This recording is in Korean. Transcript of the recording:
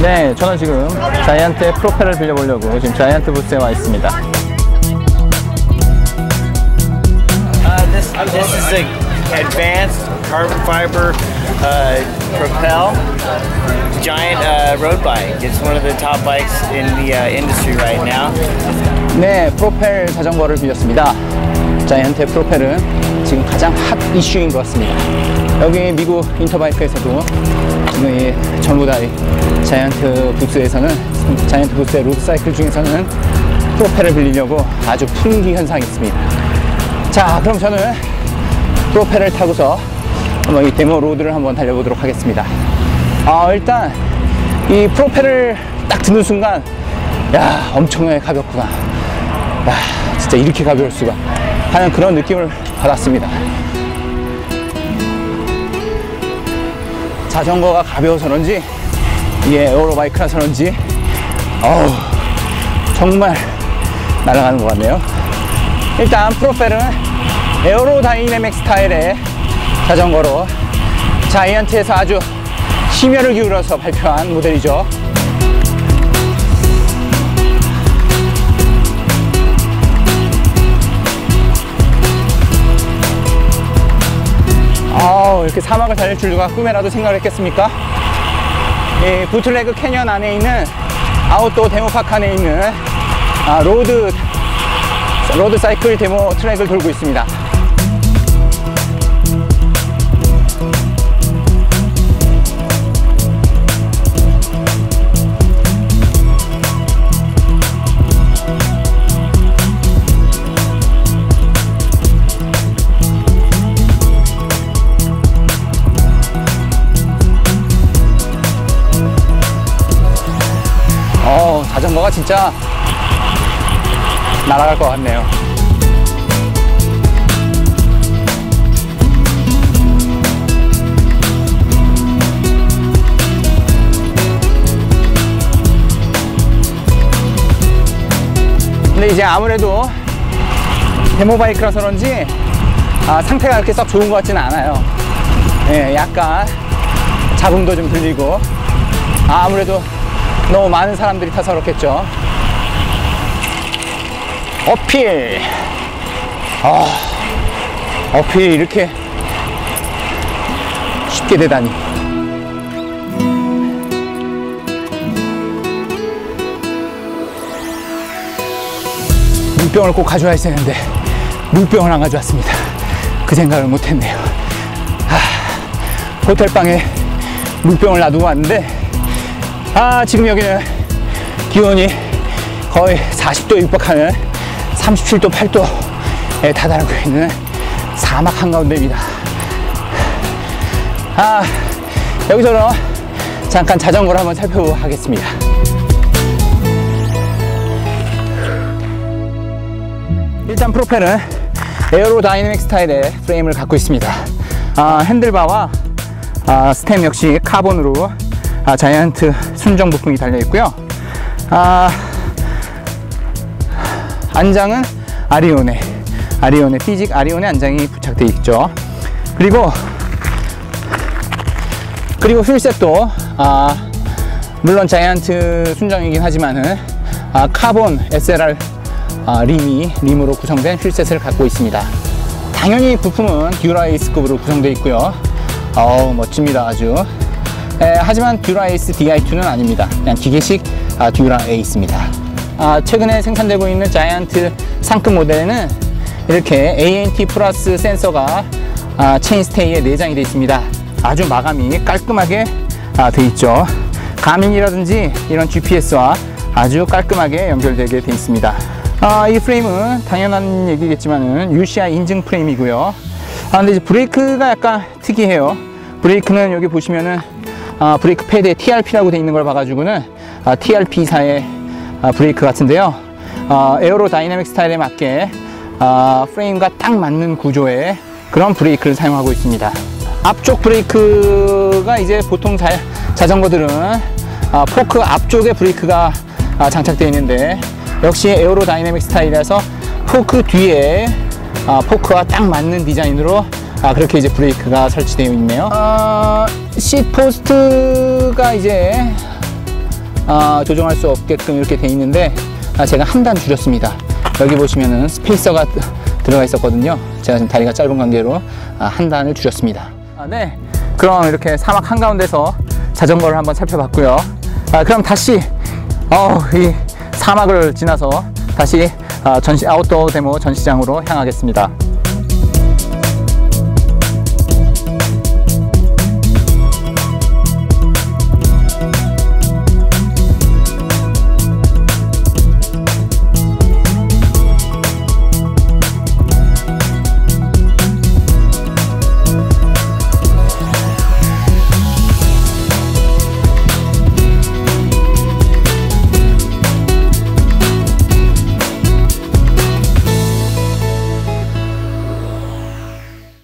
네, 저는 지금 자이언트의 프로펠을 빌려보려고 지금 자이언트 부스에 와 있습니다. Uh, this this is the advanced carbon fiber uh, propel giant uh, road bike. It's one of the top bikes in the uh, industry right now. 네, 프로펠 자전거를 빌렸습니다. 자이언트의 프로펠은 지금 가장 핫 이슈인 것 같습니다. 여기 미국 인터바이크에서도 이 전부 다이 자이언트 부스에서는 자이언트 부스의 로드 사이클 중에서는 프로펠을 빌리려고 아주 풍기 현상이 있습니다. 자, 그럼 저는 프로펠을 타고서 한번 이 데모 로드를 한번 달려보도록 하겠습니다. 아, 일단 이 프로펠을 딱 드는 순간 야, 엄청나게 가볍구나. 야, 진짜 이렇게 가벼울 수가 하는 그런 느낌을 받았습니다. 자전거가 가벼워서 그런지 이게 에어로바이크라서 그런지 어우 정말 날아가는 것 같네요. 일단 프로펠은 에어로다이내믹 스타일의 자전거로 자이언트에서 아주 심혈을 기울여서 발표한 모델이죠. 아우 이렇게 사막을 달릴 줄 누가 꿈에라도 생각을 했겠습니까? 이 부틀레그 캐년 안에 있는 아웃도어 데모파크 안에 있는 아, 로드 로드 사이클 데모 트랙을 돌고 있습니다. 자전거가 진짜 날아갈 것 같네요. 근데 이제 아무래도 데모 바이크라서 그런지 아, 상태가 그렇게 썩 좋은 것 같지는 않아요. 예, 약간 잡음도 좀 들리고 아, 아무래도 너무 많은 사람들이 타서 그렇겠죠. 어필. 아, 어필이 이렇게 쉽게 되다니. 물병을 꼭 가져와야 되는데 물병을 안 가져왔습니다. 그 생각을 못했네요. 아, 호텔방에 물병을 놔두고 왔는데 아 지금 여기는 기온이 거의 40도 육박하는 37도 8도에 다다르고 있는 사막 한가운데입니다. 아 여기서는 잠깐 자전거를 한번 살펴보겠습니다. 일단 프로펠은 에어로다이내믹 스타일의 프레임을 갖고 있습니다. 아, 핸들바와 아, 스템 역시 카본으로 아, 자이언트 순정 부품이 달려 있고요. 아, 안장은 아리온에 아리온에 피직 아리온에 안장이 부착되어 있죠. 그리고 그리고 휠셋도 아, 물론 자이언트 순정이긴 하지만은 아, 카본 SLR 아, 림이 림으로 구성된 휠셋을 갖고 있습니다. 당연히 부품은 듀라이스급으로 구성되어 있고요. 어우 멋집니다 아주. 에, 하지만 듀라 에이스 DI2는 아닙니다. 그냥 기계식 아, 듀라 에이스입니다. 아, 최근에 생산되고 있는 자이언트 상급 모델에는 이렇게 ANT 플러스 센서가 아, 체인스테이에 내장이 되어 있습니다. 아주 마감이 깔끔하게 아, 되어 있죠. 가민이라든지 이런 GPS와 아주 깔끔하게 연결되게 되어 있습니다. 아, 이 프레임은 당연한 얘기겠지만은 UCI 인증 프레임이고요. 아, 근데 이제 브레이크가 약간 특이해요. 브레이크는 여기 보시면은 아, 브레이크 패드에 TRP라고 되어 있는 걸 봐가지고는 아, TRP사의 아, 브레이크 같은데요. 아, 에어로 다이나믹 스타일에 맞게 아, 프레임과 딱 맞는 구조의 그런 브레이크를 사용하고 있습니다. 앞쪽 브레이크가 이제 보통 자, 자전거들은 아, 포크 앞쪽에 브레이크가 아, 장착되어 있는데 역시 에어로 다이내믹 스타일이라서 포크 뒤에 아, 포크와 딱 맞는 디자인으로 아, 그렇게 이제 브레이크가 설치되어 있네요. 아, 시트 포스트가 이제 아, 조정할 수 없게끔 이렇게 돼 있는데 아, 제가 한 단 줄였습니다. 여기 보시면은 스페이서가 들어가 있었거든요. 제가 지금 다리가 짧은 관계로 아, 한 단을 줄였습니다. 아, 네. 그럼 이렇게 사막 한가운데서 자전거를 한번 살펴봤고요. 아, 그럼 다시 어, 이 사막을 지나서 다시 아, 전시 아웃도어 데모 전시장으로 향하겠습니다.